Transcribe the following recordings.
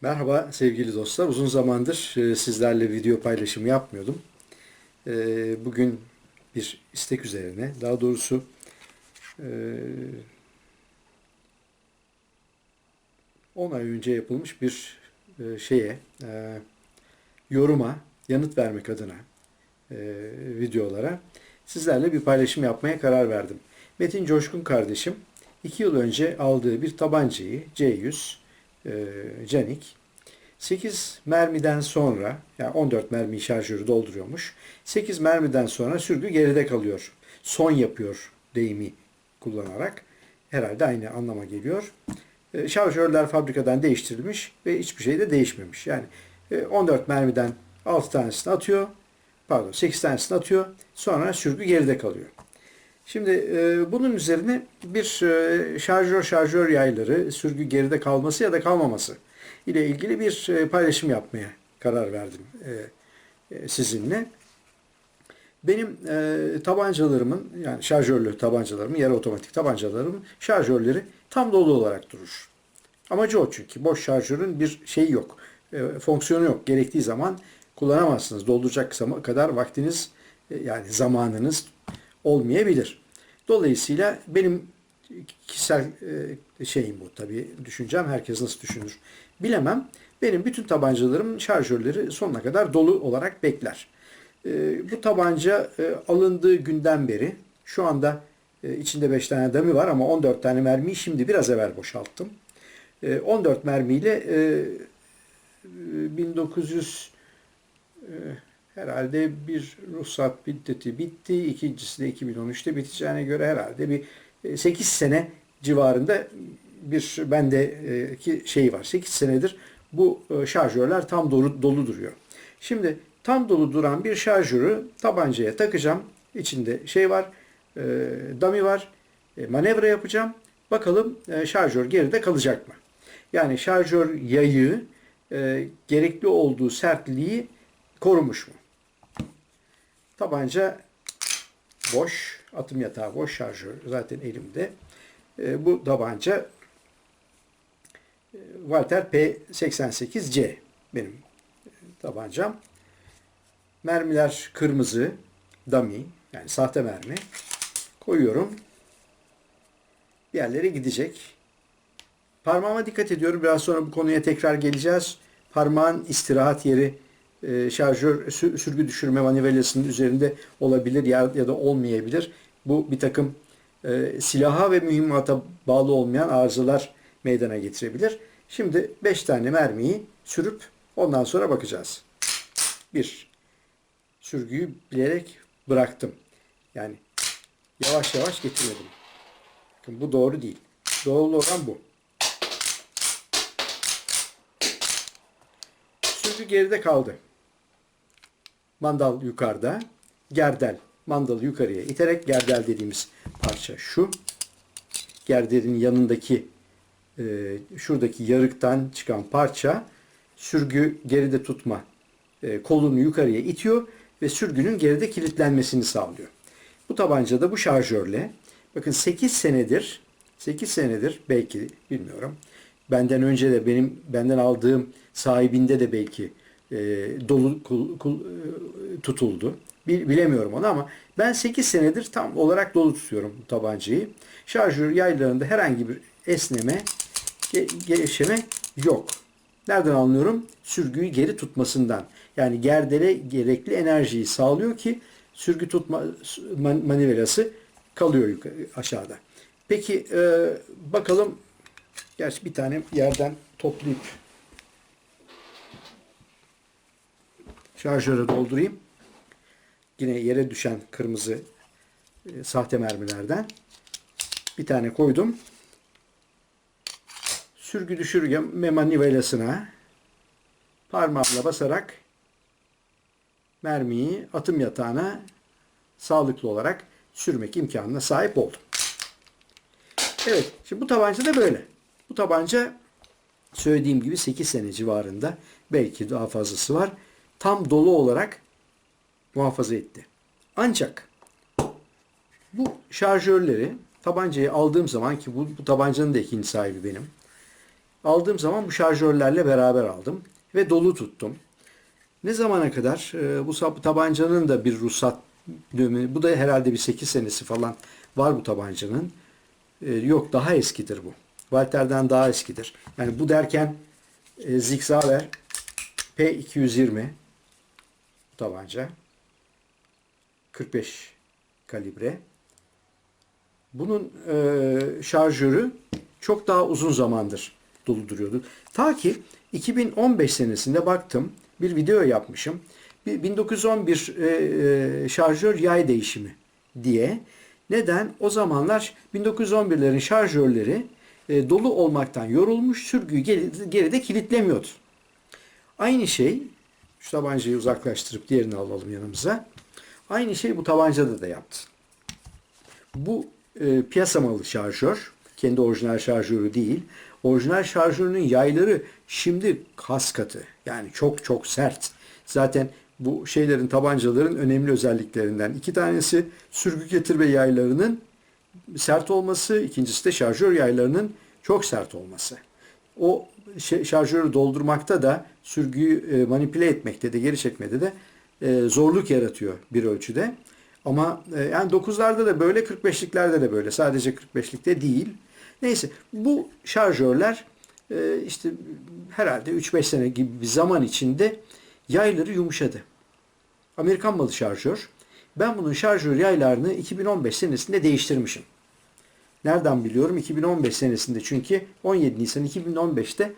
Merhaba sevgili dostlar. Uzun zamandır e, sizlerle video paylaşımı yapmıyordum. E, Bugün bir istek üzerine, daha doğrusu e, 10 ay önce yapılmış bir şeye, yoruma yanıt vermek adına videolara sizlerle bir paylaşım yapmaya karar verdim. Metin Coşkun kardeşim 2 yıl önce aldığı bir tabancayı C100 e, Canik 8 mermiden sonra yani 14 mermi şarjörü dolduruyormuş. 8 mermiden sonra sürgü geride kalıyor. Son yapıyor deyimi kullanarak herhalde aynı anlama geliyor. E, Şarjörler fabrikadan değiştirilmiş ve hiçbir şey de değişmemiş. Yani e, 14 mermiden 6 tanesini atıyor. Pardon 8 tanesini atıyor. Sonra sürgü geride kalıyor. Şimdi e, bunun üzerine bir e, şarjör şarjör yayları sürgü geride kalması ya da kalmaması ile ilgili bir e, paylaşım yapmaya karar verdim e, e, sizinle. Benim e, tabancalarımın yani şarjörlü tabancalarımın yarı otomatik tabancalarımın şarjörleri tam dolu olarak durur. Amacı o çünkü boş şarjörün bir şeyi yok. E, fonksiyonu yok. Gerektiği zaman kullanamazsınız. Dolduracak kadar vaktiniz e, yani zamanınız olmayabilir. Dolayısıyla benim kişisel e, şeyim bu tabii düşüncem herkes nasıl düşünür bilemem. Benim bütün tabancalarım şarjörleri sonuna kadar dolu olarak bekler. E, bu tabanca e, alındığı günden beri şu anda içinde 5 tane dami var ama 14 tane mermiyi şimdi biraz evvel boşalttım. E, 14 mermiyle e, 1900 e, herhalde bir ruhsat müddeti bitti. İkincisi de 2013'te biteceğine göre herhalde bir e, 8 sene civarında bir bendeki şey var. 8 senedir bu e, şarjörler tam dolu, dolu duruyor. Şimdi tam dolu duran bir şarjörü tabancaya takacağım. İçinde şey var, e, dummy var. E, manevra yapacağım. Bakalım e, şarjör geride kalacak mı? Yani şarjör yayı e, gerekli olduğu sertliği korumuş mu? Tabanca boş, atım yatağı boş, şarjör zaten elimde. E, bu tabanca e, Walter P88C benim e, tabancam. Mermiler kırmızı, dummy yani sahte mermi. Koyuyorum. Bir yerlere gidecek. Parmağıma dikkat ediyorum. Biraz sonra bu konuya tekrar geleceğiz. Parmağın istirahat yeri e, şarjör sü- sürgü düşürme manivelasının üzerinde olabilir ya, ya da olmayabilir. Bu bir takım e, silaha ve mühimmata bağlı olmayan arızalar meydana getirebilir. Şimdi 5 tane mermiyi sürüp ondan sonra bakacağız. 1. Sürgüyü bilerek bıraktım. Yani yavaş yavaş getirmedim. Bakın bu doğru değil. Doğru olan bu. Sürgü geride kaldı. Mandal yukarıda. Gerdel. Mandalı yukarıya iterek gerdel dediğimiz parça şu. Gerdelin yanındaki e, şuradaki yarıktan çıkan parça sürgü geride tutma e, kolunu yukarıya itiyor ve sürgünün geride kilitlenmesini sağlıyor. Bu tabancada bu şarjörle bakın 8 senedir 8 senedir belki bilmiyorum. Benden önce de benim benden aldığım sahibinde de belki e, dolu kul- kul- e, tutuldu. Bil- bilemiyorum onu ama ben 8 senedir tam olarak dolu tutuyorum bu tabancayı. Şarjör yaylarında herhangi bir esneme, ge- gevşeme yok. Nereden anlıyorum? Sürgüyü geri tutmasından. Yani gerdele gerekli enerjiyi sağlıyor ki sürgü tutma man- manivelası kalıyor aşağıda. Peki e, bakalım gerçi bir tane yerden toplayıp şarjöre doldurayım. Yine yere düşen kırmızı e, sahte mermilerden bir tane koydum. Sürgü düşürme manivelasına parmağımla basarak mermiyi atım yatağına sağlıklı olarak sürmek imkanına sahip oldum. Evet, şimdi bu tabanca da böyle. Bu tabanca söylediğim gibi 8 sene civarında belki daha fazlası var. Tam dolu olarak muhafaza etti. Ancak bu şarjörleri tabancayı aldığım zaman ki bu, bu tabancanın da ikinci sahibi benim. Aldığım zaman bu şarjörlerle beraber aldım ve dolu tuttum. Ne zamana kadar? Ee, bu tabancanın da bir ruhsat dönemi, bu da herhalde bir 8 senesi falan var bu tabancanın. Ee, yok daha eskidir bu. Walter'den daha eskidir. Yani bu derken e, Zig Sauer P220 bu tabanca 45 kalibre. Bunun e, şarjörü çok daha uzun zamandır dolu duruyordu. Ta ki 2015 senesinde baktım bir video yapmışım. Bir 1911 e, e, şarjör yay değişimi diye. Neden? O zamanlar 1911'lerin şarjörleri e, dolu olmaktan yorulmuş sürgüyü geri- geride kilitlemiyordu. Aynı şey şu tabancayı uzaklaştırıp diğerini alalım yanımıza. Aynı şey bu tabancada da yaptı. Bu e, piyasa malı şarjör. Kendi orijinal şarjörü değil. Orijinal şarjörünün yayları şimdi kas katı. Yani çok çok sert. Zaten bu şeylerin tabancaların önemli özelliklerinden iki tanesi sürgü getirme yaylarının sert olması, ikincisi de şarjör yaylarının çok sert olması. O şarjörü doldurmakta da sürgüyü e, manipüle etmekte de geri çekmede de e, zorluk yaratıyor bir ölçüde. Ama e, yani 9'larda da böyle 45'liklerde de böyle. Sadece 45'likte değil. Neyse bu şarjörler işte herhalde 3-5 sene gibi bir zaman içinde yayları yumuşadı. Amerikan malı şarjör. Ben bunun şarjör yaylarını 2015 senesinde değiştirmişim. Nereden biliyorum? 2015 senesinde çünkü 17 Nisan 2015'te e,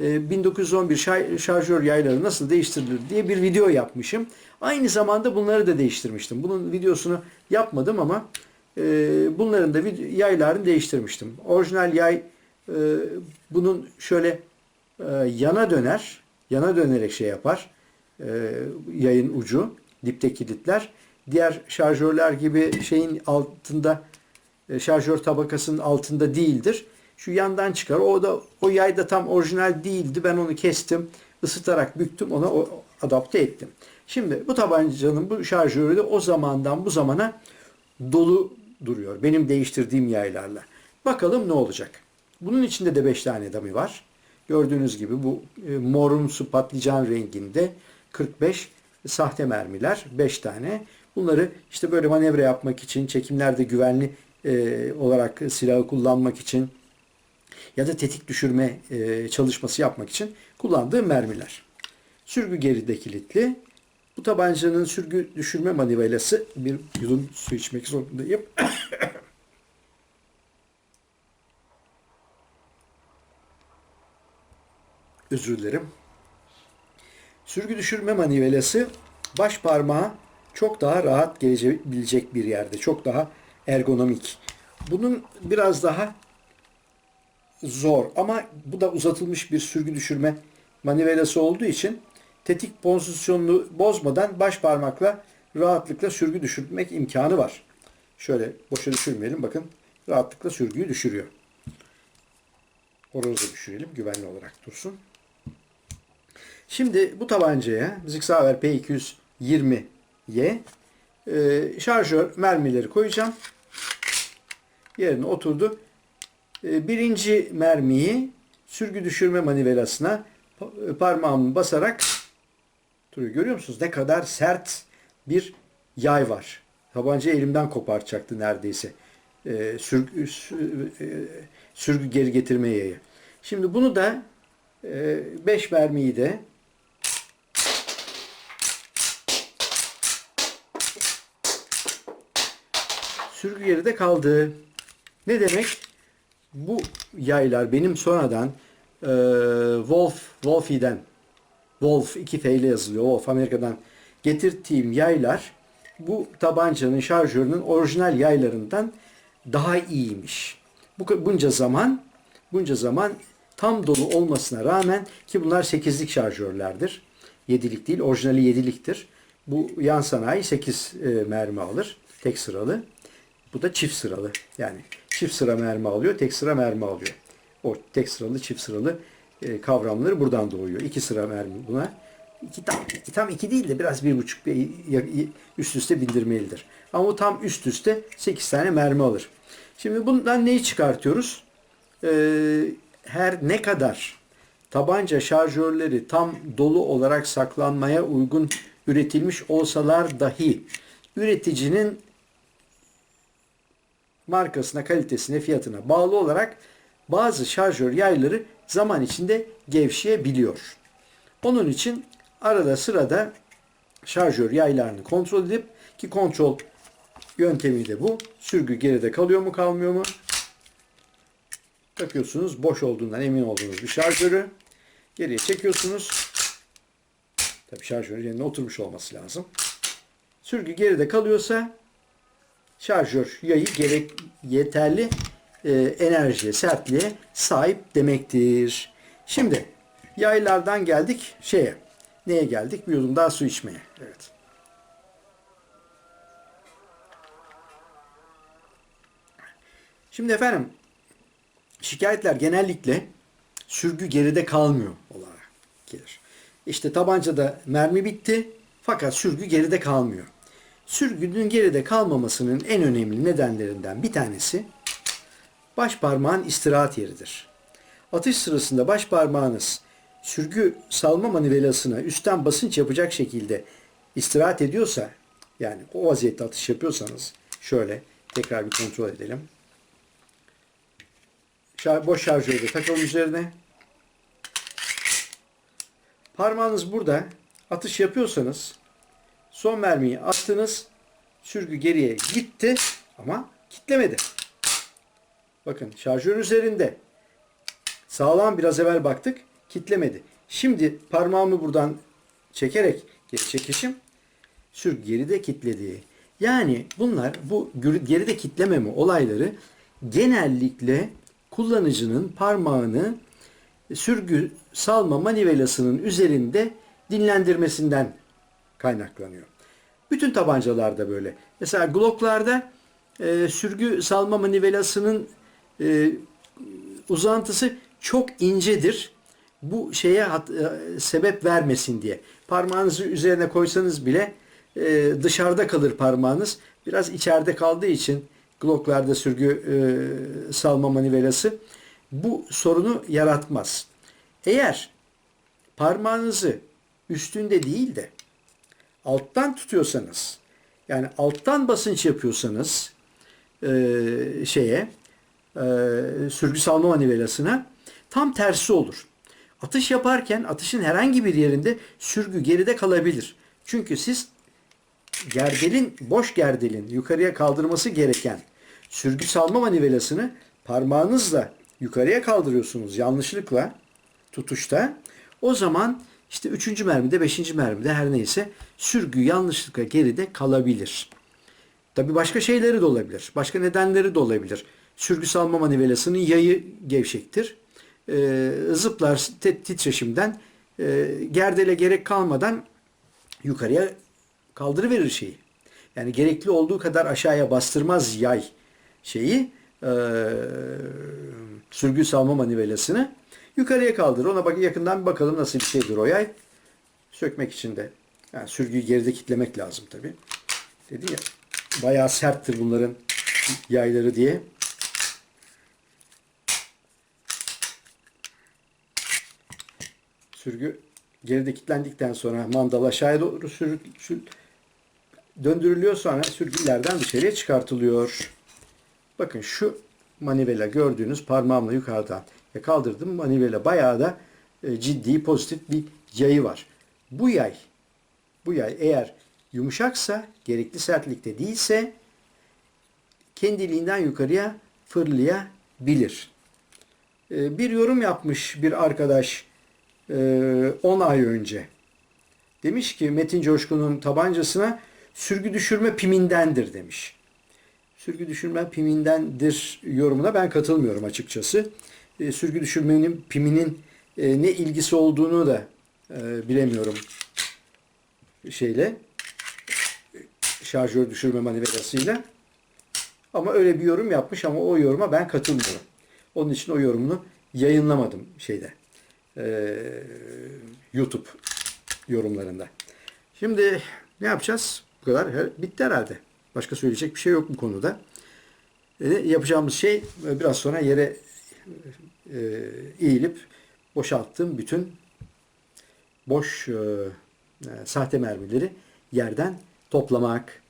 1911 şar- şarjör yayları nasıl değiştirilir diye bir video yapmışım. Aynı zamanda bunları da değiştirmiştim. Bunun videosunu yapmadım ama e, bunların da yaylarını değiştirmiştim. Orijinal yay e, bunun şöyle e, yana döner, yana dönerek şey yapar. Yayın ucu, dipte kilitler. Diğer şarjörler gibi şeyin altında şarjör tabakasının altında değildir. Şu yandan çıkar. O da o yay da tam orijinal değildi. Ben onu kestim, ısıtarak büktüm, ona o, adapte ettim. Şimdi bu tabancanın bu şarjörü de o zamandan bu zamana dolu duruyor. Benim değiştirdiğim yaylarla. Bakalım ne olacak. Bunun içinde de 5 tane dami var. Gördüğünüz gibi bu e, morumsu patlıcan renginde 45 sahte mermiler 5 tane. Bunları işte böyle manevra yapmak için, çekimlerde güvenli e, olarak silahı kullanmak için ya da tetik düşürme e, çalışması yapmak için kullandığım mermiler. Sürgü geride kilitli. Bu tabancanın sürgü düşürme manivelası bir yudum su içmek zorundayım. Özür dilerim. Sürgü düşürme manivelası baş parmağa çok daha rahat gelebilecek bir yerde. Çok daha ergonomik. Bunun biraz daha zor ama bu da uzatılmış bir sürgü düşürme manivelası olduğu için tetik pozisyonunu bozmadan baş parmakla rahatlıkla sürgü düşürmek imkanı var. Şöyle boşa düşürmeyelim. Bakın rahatlıkla sürgüyü düşürüyor. Horozu düşürelim. Güvenli olarak dursun. Şimdi bu tabancaya Zig Sauer P220'ye e, şarjör mermileri koyacağım. Yerine oturdu. E, birinci mermiyi sürgü düşürme manivelasına pa- parmağımı basarak duruyor. Görüyor musunuz? Ne kadar sert bir yay var. Tabanca elimden kopartacaktı neredeyse. E, sürgü, sü- e, sürgü geri getirme yayı. Şimdi bunu da 5 mermiyi de sürgü yeri de kaldı. Ne demek? Bu yaylar benim sonradan e, Wolf, Wolfie'den Wolf 2 F ile yazılıyor. Wolf Amerika'dan getirdiğim yaylar bu tabancanın şarjörünün orijinal yaylarından daha iyiymiş. Bu bunca zaman bunca zaman tam dolu olmasına rağmen ki bunlar 8'lik şarjörlerdir. 7'lik değil, orijinali 7'liktir. Bu yan sanayi 8 e, mermi alır. Tek sıralı. Bu da çift sıralı. Yani çift sıra mermi alıyor, tek sıra mermi alıyor. O tek sıralı, çift sıralı e, kavramları buradan doğuyor. İki sıra mermi buna. İki tam, tam iki değil de biraz bir buçuk bir üst üste bindirmelidir. Ama o tam üst üste sekiz tane mermi alır. Şimdi bundan neyi çıkartıyoruz? Ee, her ne kadar tabanca şarjörleri tam dolu olarak saklanmaya uygun üretilmiş olsalar dahi üreticinin markasına, kalitesine, fiyatına bağlı olarak bazı şarjör yayları zaman içinde gevşeyebiliyor. Onun için arada sırada şarjör yaylarını kontrol edip ki kontrol yöntemi de bu. Sürgü geride kalıyor mu kalmıyor mu? Bakıyorsunuz boş olduğundan emin olduğunuz bir şarjörü geriye çekiyorsunuz. Tabii şarjörün yerine oturmuş olması lazım. Sürgü geride kalıyorsa şarjör yayı gerek yeterli e, enerjiye, sertliğe sahip demektir. Şimdi yaylardan geldik şeye. Neye geldik? Bir yudum daha su içmeye. Evet. Şimdi efendim şikayetler genellikle sürgü geride kalmıyor olarak gelir. İşte tabancada mermi bitti fakat sürgü geride kalmıyor. Sürgünün geride kalmamasının en önemli nedenlerinden bir tanesi baş parmağın istirahat yeridir. Atış sırasında baş parmağınız sürgü salma manivelasına üstten basınç yapacak şekilde istirahat ediyorsa yani o vaziyette atış yapıyorsanız şöyle tekrar bir kontrol edelim. Şar- boş şarjörü de takalım üzerine. Parmağınız burada atış yapıyorsanız son mermiyi attınız. Sürgü geriye gitti ama kitlemedi. Bakın şarjör üzerinde. Sağlam biraz evvel baktık. Kitlemedi. Şimdi parmağımı buradan çekerek geri çekişim sürgü geride kitledi. Yani bunlar bu geride kitlememe olayları genellikle kullanıcının parmağını sürgü salma manivelasının üzerinde dinlendirmesinden kaynaklanıyor. Bütün tabancalarda böyle. Mesela Glock'larda e, sürgü salma manivelasının e, uzantısı çok incedir. Bu şeye hat- e, sebep vermesin diye. Parmağınızı üzerine koysanız bile e, dışarıda kalır parmağınız. Biraz içeride kaldığı için Glock'larda sürgü e, salma manivelası bu sorunu yaratmaz. Eğer parmağınızı üstünde değil de alttan tutuyorsanız yani alttan basınç yapıyorsanız e, şeye e, sürgü salma manivelasına tam tersi olur. Atış yaparken atışın herhangi bir yerinde sürgü geride kalabilir. Çünkü siz gerdelin, boş gerdelin yukarıya kaldırması gereken sürgü salma manivelasını parmağınızla yukarıya kaldırıyorsunuz yanlışlıkla tutuşta. O zaman işte üçüncü mermide, beşinci mermide her neyse sürgü yanlışlıkla geride kalabilir. Tabi başka şeyleri de olabilir. Başka nedenleri de olabilir. Sürgü salma manivelasının yayı gevşektir. Ee, zıplar titreşimden e, gerdele gerek kalmadan yukarıya kaldırıverir şeyi. Yani gerekli olduğu kadar aşağıya bastırmaz yay şeyi e, sürgü salma manivelasını yukarıya kaldırır. Ona bak yakından bir bakalım nasıl bir şeydir o yay. Sökmek için de yani sürgüyü geride kitlemek lazım tabi. Dedi ya bayağı serttir bunların yayları diye. Sürgü geride kilitlendikten sonra mandal aşağıya doğru sür, sür- döndürülüyor sonra sürgülerden dışarıya çıkartılıyor. Bakın şu manivela gördüğünüz parmağımla yukarıdan ve kaldırdım manivela bayağı da e, ciddi pozitif bir yayı var. Bu yay bu yay eğer yumuşaksa gerekli sertlikte değilse kendiliğinden yukarıya fırlayabilir. E, Bir yorum yapmış bir arkadaş e, 10 ay önce. Demiş ki Metin Coşkun'un tabancasına sürgü düşürme pimindendir demiş. Sürgü düşürme pimindendir yorumuna ben katılmıyorum açıkçası. E, sürgü düşürmenin piminin e, ne ilgisi olduğunu da e, bilemiyorum şeyle şarjör düşürme manivelasıyla. Ama öyle bir yorum yapmış ama o yoruma ben katılmıyorum. Onun için o yorumunu yayınlamadım şeyde. e, YouTube yorumlarında. Şimdi ne yapacağız? Bu kadar. Bitti herhalde. Başka söyleyecek bir şey yok bu konuda. E, yapacağımız şey e, biraz sonra yere e, eğilip boşalttığım bütün boş e, e, sahte mermileri yerden toplamak.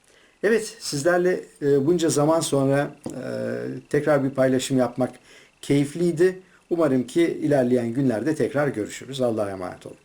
Evet sizlerle e, bunca zaman sonra e, tekrar bir paylaşım yapmak keyifliydi. Umarım ki ilerleyen günlerde tekrar görüşürüz. Allah'a emanet olun.